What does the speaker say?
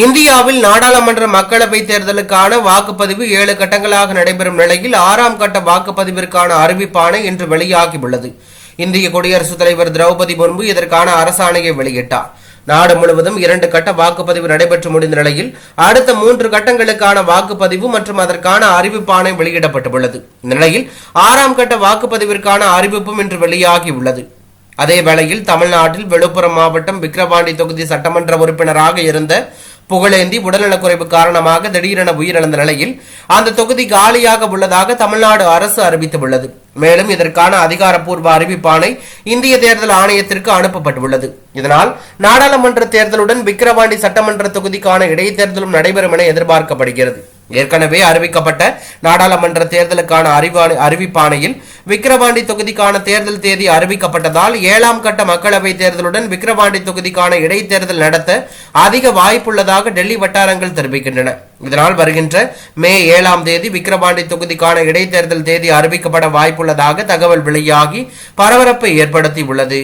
இந்தியாவில் நாடாளுமன்ற மக்களவை தேர்தலுக்கான வாக்குப்பதிவு ஏழு கட்டங்களாக நடைபெறும் நிலையில் ஆறாம் கட்ட வாக்குப்பதிவிற்கான அறிவிப்பான இன்று வெளியாகியுள்ளது. இந்திய குடியரசுத் தலைவர் திரௌபதி முன்பு இதற்கான அரசாணையை வெளியிட்டார். நாடு முழுவதும் இரண்டு கட்ட வாக்குப்பதிவு நடைபெற்று முடிந்த நிலையில் அடுத்த மூன்று கட்டங்களுக்கான வாக்குப்பதிவு மற்றும் அதற்கான அறிவிப்பானை வெளியிடப்பட்டுள்ளது. இந்த நிலையில் ஆறாம் கட்ட வாக்குப்பதிவிற்கான அறிவிப்பும் இன்று வெளியாகியுள்ளது. அதே வேளையில் தமிழ்நாட்டில் விழுப்புரம் மாவட்டம் விக்கிரவாண்டி தொகுதி சட்டமன்ற உறுப்பினராக இருந்த புகழேந்தி உடல்நலக்குறைவு காரணமாக திடீரென உயிரிழந்த நிலையில் அந்த தொகுதி காலியாக உள்ளதாக தமிழ்நாடு அரசு அறிவித்துள்ளது. மேலும் இதற்கான அதிகாரப்பூர்வ அறிவிப்பாணை இந்திய தேர்தல் ஆணையத்திற்கு அனுப்பப்பட்டுள்ளது. இதனால் நாடாளுமன்ற தேர்தலுடன் விக்கிரவாண்டி சட்டமன்ற தொகுதிக்கான இடைத்தேர்தலும் நடைபெறும் என எதிர்பார்க்கப்படுகிறது. ஏற்கனவே அறிவிக்கப்பட்ட நாடாளுமன்ற தேர்தலுக்கான அறிவாணை அறிவிப்பாணையில் விக்கிரவாண்டி தொகுதிக்கான தேர்தல் தேதி அறிவிக்கப்பட்டதால் ஏழாம் கட்ட மக்களவை தேர்தலுடன் விக்கிரவாண்டி தொகுதிக்கான இடைத்தேர்தல் நடத்த அதிக வாய்ப்புள்ளதாக டெல்லி வட்டாரங்கள் தெரிவிக்கின்றன. இதனால் வருகின்ற மே ஏழாம் தேதி விக்கிரவாண்டி தொகுதிக்கான இடைத்தேர்தல் தேதி அறிவிக்கப்பட வாய்ப்புள்ளதாக தகவல் வெளியாகி பரபரப்பை ஏற்படுத்தியுள்ளது.